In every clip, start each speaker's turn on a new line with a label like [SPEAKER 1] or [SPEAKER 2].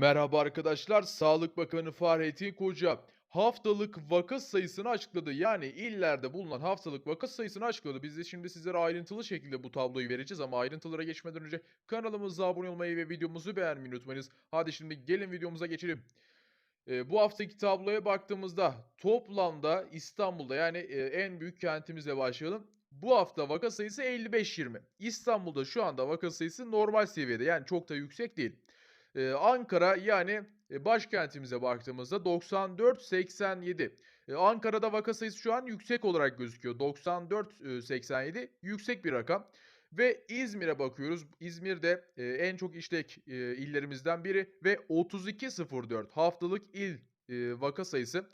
[SPEAKER 1] Merhaba arkadaşlar, Sağlık Bakanı Fahrettin Koca haftalık vaka sayısını açıkladı. Yani illerde bulunan haftalık vaka sayısını açıkladı. Biz de şimdi sizlere ayrıntılı şekilde bu tabloyu vereceğiz ama ayrıntılara geçmeden önce kanalımıza abone olmayı ve videomuzu beğenmeyi unutmayınız. Hadi şimdi gelin videomuza geçelim. Ee, bu haftaki tabloya baktığımızda toplamda İstanbul'da yani e, en büyük kentimizle başlayalım. Bu hafta vaka sayısı 55-20. İstanbul'da şu anda vaka sayısı normal seviyede yani çok da yüksek değil. Ee, Ankara yani e, başkentimize baktığımızda 94-87. Ee, Ankara'da vaka sayısı şu an yüksek olarak gözüküyor. 94-87 yüksek bir rakam. Ve İzmir'e bakıyoruz. İzmir'de e, en çok işlek e, illerimizden biri ve 32.04 haftalık il e, vaka sayısı.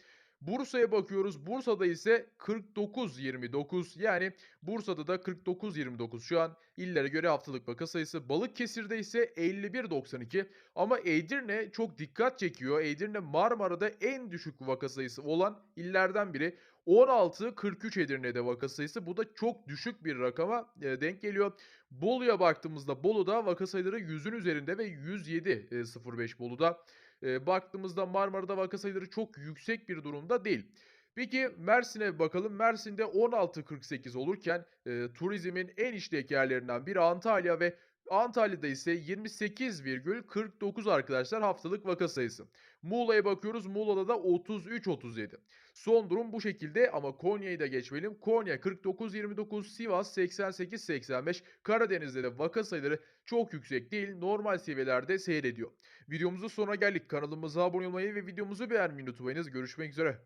[SPEAKER 1] Bursa'ya bakıyoruz. Bursa'da ise 49.29 yani Bursa'da da 49.29 şu an illere göre haftalık vaka sayısı. Balıkesir'de ise 51.92 ama Edirne çok dikkat çekiyor. Edirne Marmara'da en düşük vaka sayısı olan illerden biri. 16.43 Edirne'de vaka sayısı. Bu da çok düşük bir rakama e, denk geliyor. Bolu'ya baktığımızda Bolu'da vaka sayıları 100'ün üzerinde ve 107.05 Bolu'da. E, baktığımızda Marmara'da vaka sayıları çok yüksek bir durumda değil. Peki Mersin'e bakalım. Mersin'de 16.48 olurken e, turizmin en işlek yerlerinden biri Antalya ve Antalya'da ise 28,49 arkadaşlar haftalık vaka sayısı. Muğla'ya bakıyoruz. Muğla'da da 33-37. Son durum bu şekilde ama Konya'yı da geçmeyelim. Konya 49-29, Sivas 88-85. Karadeniz'de de vaka sayıları çok yüksek değil, normal seviyelerde seyrediyor. Videomuzun sonuna geldik. Kanalımıza abone olmayı ve videomuzu beğenmeyi unutmayınız. Görüşmek üzere.